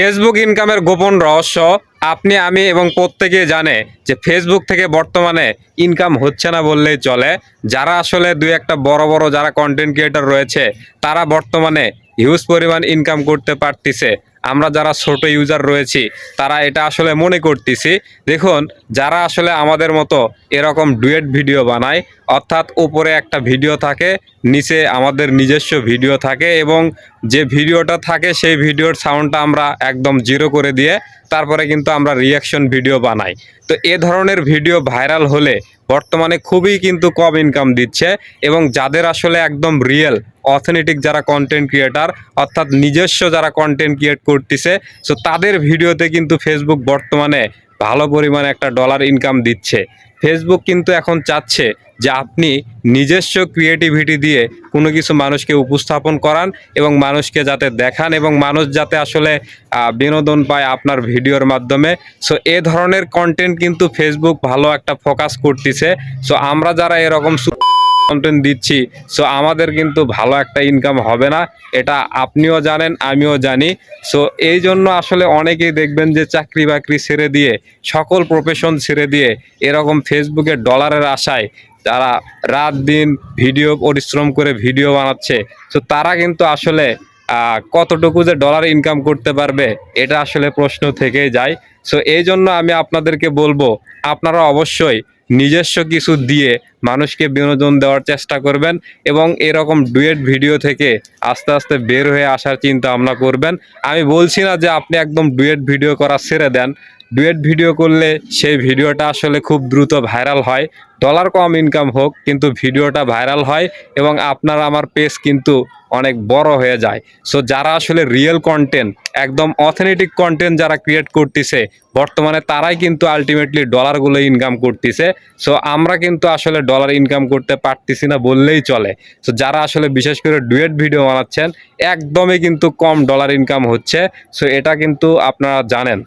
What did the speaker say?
Facebook ইনকামের গোপন রহস্য আপনি, আমি এবং প্রত্যেকে জানে যে ফেসবুক থেকে বর্তমানে ইনকাম হচ্ছে না বললেই চলে। যারা আসলে দুই একটা বড় বড় যারা কন্টেন্ট ক্রিয়েটার রয়েছে, তারা বর্তমানে হিউজ পরিমাণ ইনকাম করতে পারতিছে। আমরা যারা ছোট ইউজার রয়েছি, তারা এটা আসলে মনে করতেছি। দেখুন, যারা আসলে আমাদের মতো এরকম ডুয়েট ভিডিও বানায়, অর্থাৎ উপরে একটা ভিডিও থাকে, নিচে আমাদের নিজস্ব ভিডিও থাকে এবং যে ভিডিওটা থাকে, সেই ভিডিওর সাউন্ডটা আমরা একদম জিরো করে দিয়ে তারপরে কিন্তু আমরা রিয়াকশন ভিডিও বানাই। তো এ ধরনের ভিডিও ভাইরাল হলে বর্তমানে খুবই কিন্তু কম ইনকাম দিচ্ছে এবং যাদের আসলে একদম রিয়েল অথেন্টিক যারা কন্টেন্ট ক্রিয়েটার অর্থাৎ নিজস্ব যারা কন্টেন্ট ক্রিয়েট করতেছে সো তাদের ভিডিওতে কিন্তু ফেসবুক বর্তমানে ভালো পরিমাণে একটা ডলার ইনকাম দিচ্ছে। ফেসবুক কিন্তু এখন চাচ্ছে যে আপনি নিজস্ব ক্রিয়েটিভিটি দিয়ে কোনো কিছু মানুষকে উপস্থাপন করান এবং মানুষকে যাতে দেখান এবং মানুষ যাতে আসলে বিনোদন পায় আপনার ভিডিওর মাধ্যমে। সো এ ধরনের কন্টেন্ট কিন্তু ফেসবুক ভালো একটা ফোকাস করতেছে। সো আমরা যারা এরকম কন্টেন্ট দিচ্ছি। সো আমাদের কিন্তু ভালো একটা ইনকাম হবে না। এটা আপনিও জানেন, আমিও জানি। সো এই জন্য আসলে অনেকেই দেখবেন যে চাকরি বাকরি ছেড়ে দিয়ে, সকল প্রফেশন ছেড়ে দিয়ে, এরকম ফেসবুকে ডলারের আশায় তারা রাত দিন ভিডিও পরিশ্রম করে ভিডিও বানাচ্ছে। তো তারা কিন্তু আসলে কতটুকু যে ডলার ইনকাম করতে পারবে, এটা আসলে প্রশ্ন থেকেই যায়। সো এই জন্য আমি আপনাদেরকে বলব, আপনারা অবশ্যই নিজস্ব কিছু দিয়ে মানুষকে বিনোদন দেওয়ার চেষ্টা করবেন এবং এরকম ডুয়েট ভিডিও থেকে আস্তে আস্তে বের হয়ে আসার চিন্তা ভাবনা করবেন। আমি বলছি না যে আপনি একদম ডুয়েট ভিডিও করা ছেড়ে দেন। ডুয়েট ভিডিও করলে সেই ভিডিওটা আসলে খুব দ্রুত ভাইরাল হয়। ডলার কম ইনকাম হোক, কিন্তু ভিডিওটা ভাইরাল হয় এবং আপনার আমার পেজ কিন্তু অনেক বড় হয়ে যায়। সো যারা আসলে রিয়েল কন্টেন্ট, একদম অথেন্টিক কন্টেন্ট যারা ক্রিয়েট করতেছে বর্তমানে তারাই কিন্তু আলটিমেটলি ডলারগুলো ইনকাম করতেছে। সো আমরা কিন্তু আসলে ডলার ইনকাম করতে পারতেছি না বললেই চলে। সো যারা আসলে বিশেষ করে ডুয়েট ভিডিও বানাচ্ছেন, একদমই কিন্তু কম ডলার ইনকাম হচ্ছে। সো এটা কিন্তু আপনারা জানেন।